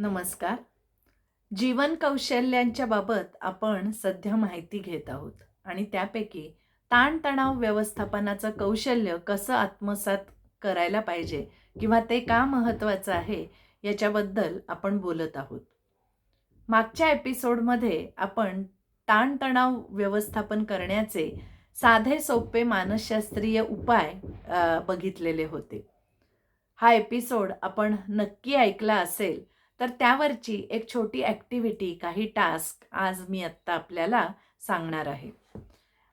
नमस्कार. जीवन कौशल्यांच्या बाबत आपण सध्या माहिती घेत आहोत आणि त्यापैकी ताणतणाव व्यवस्थापनाचं कौशल्य कसं आत्मसात करायला पाहिजे किंवा ते का महत्त्वाचं आहे याच्याबद्दल आपण बोलत आहोत. मागच्या एपिसोडमध्ये आपण ताणतणाव व्यवस्थापन करण्याचे साधे सोपे मानसशास्त्रीय उपाय बघितलेले होते. हा एपिसोड आपण नक्की ऐकला असेल तर त्यावरची एक छोटी ॲक्टिव्हिटी काही टास्क आज मी आत्ता आपल्याला सांगणार आहे.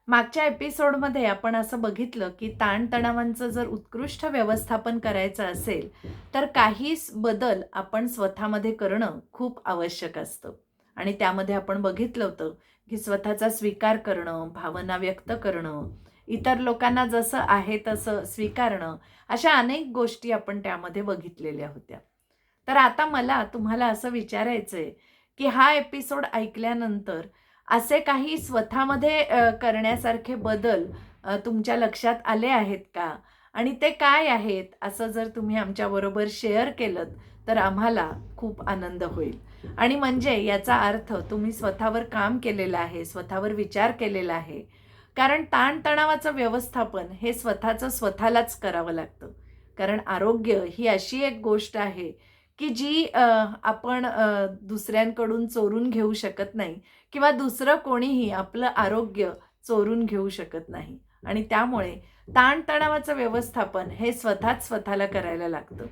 मागच्या एपिसोडमध्ये आपण असं बघितलं की ताणतणावांचं जर उत्कृष्ट व्यवस्थापन करायचं असेल तर काही बदल आपण स्वतःमध्ये करणं खूप आवश्यक असतं. आणि त्यामध्ये आपण बघितलं होतं की स्वतःचा स्वीकार करणं भावना व्यक्त करणं इतर लोकांना जसं आहे तसं स्वीकारणं अशा अनेक गोष्टी आपण त्यामध्ये बघितलेल्या होत्या. तर आता मला तुम्हाला असं विचारायचं आहे की हा एपिसोड ऐकल्यानंतर असे काही स्वतःमध्ये करण्यासारखे बदल तुमच्या लक्षात आले आहेत का? आणि ते काय आहेत असं जर तुम्ही आमच्याबरोबर शेअर केलं तर आम्हाला खूप आनंद होईल. आणि म्हणजे याचा अर्थ तुम्ही स्वतःवर काम केलेलं आहे स्वतःवर विचार केलेला आहे. कारण ताणतणावाचं व्यवस्थापन हे स्वतःचं स्वतःलाच करावं लागतं. कारण आरोग्य ही अशी एक गोष्ट आहे की जी आपण दुसऱ्यांकडून चोरून घेऊ शकत नाही किंवा दुसरं कोणीही आपलं आरोग्य चोरून घेऊ शकत नाही. आणि त्यामुळे ताणतणावाचं व्यवस्थापन हे स्वतःच स्वतःला करायला लागतं.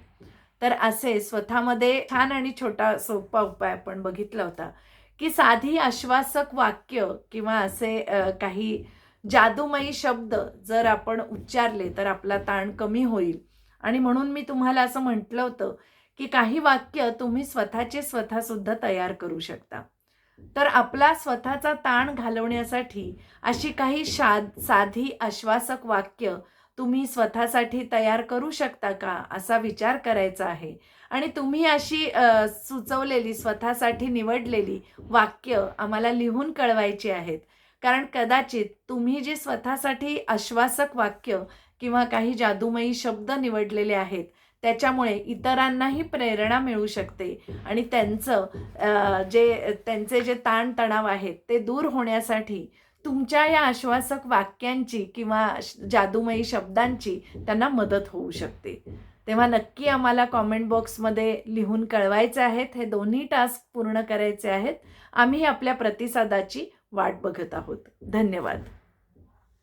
तर असे स्वतःमध्ये छान आणि छोटा सोपा उपाय आपण बघितला होता की साधी आश्वासक वाक्य किंवा असे काही जादूमयी शब्द जर आपण उच्चारले तर आपला ताण कमी होईल. आणि म्हणून मी तुम्हाला असं म्हटलं होतं की काही वाक्य तुम्ही स्वतःचे स्वतः सुद्धा तयार करू शकता. तर आपला स्वतःचा ताण घालवण्यासाठी अशी काही शाद साधी आश्वासक वाक्य तुम्ही स्वतःसाठी तयार करू शकता का? असा विचार करायचा आहे. आणि तुम्ही अशी सुचवलेली स्वतःसाठी निवडलेली वाक्य आम्हाला लिहून कळवायची आहेत. कारण कदाचित तुम्ही जी स्वतःसाठी आश्वासक वाक्य किंवा काही जादूमयी शब्द निवडलेले आहेत त्याच्यामुळे इतरांनाही प्रेरणा मिळू शकते. आणि त्यांचं जे त्यांचे जे ताणतणाव आहेत ते दूर होण्यासाठी तुमच्या या आश्वासक वाक्यांची किंवा जादूमयी शब्दांची त्यांना मदत होऊ शकते. तेव्हा नक्की आम्हाला कॉमेंट बॉक्समध्ये लिहून कळवायचे आहेत. हे दोन्ही टास्क पूर्ण करायचे आहेत. आम्ही आपल्या प्रतिसादाची वाट बघत आहोत. धन्यवाद.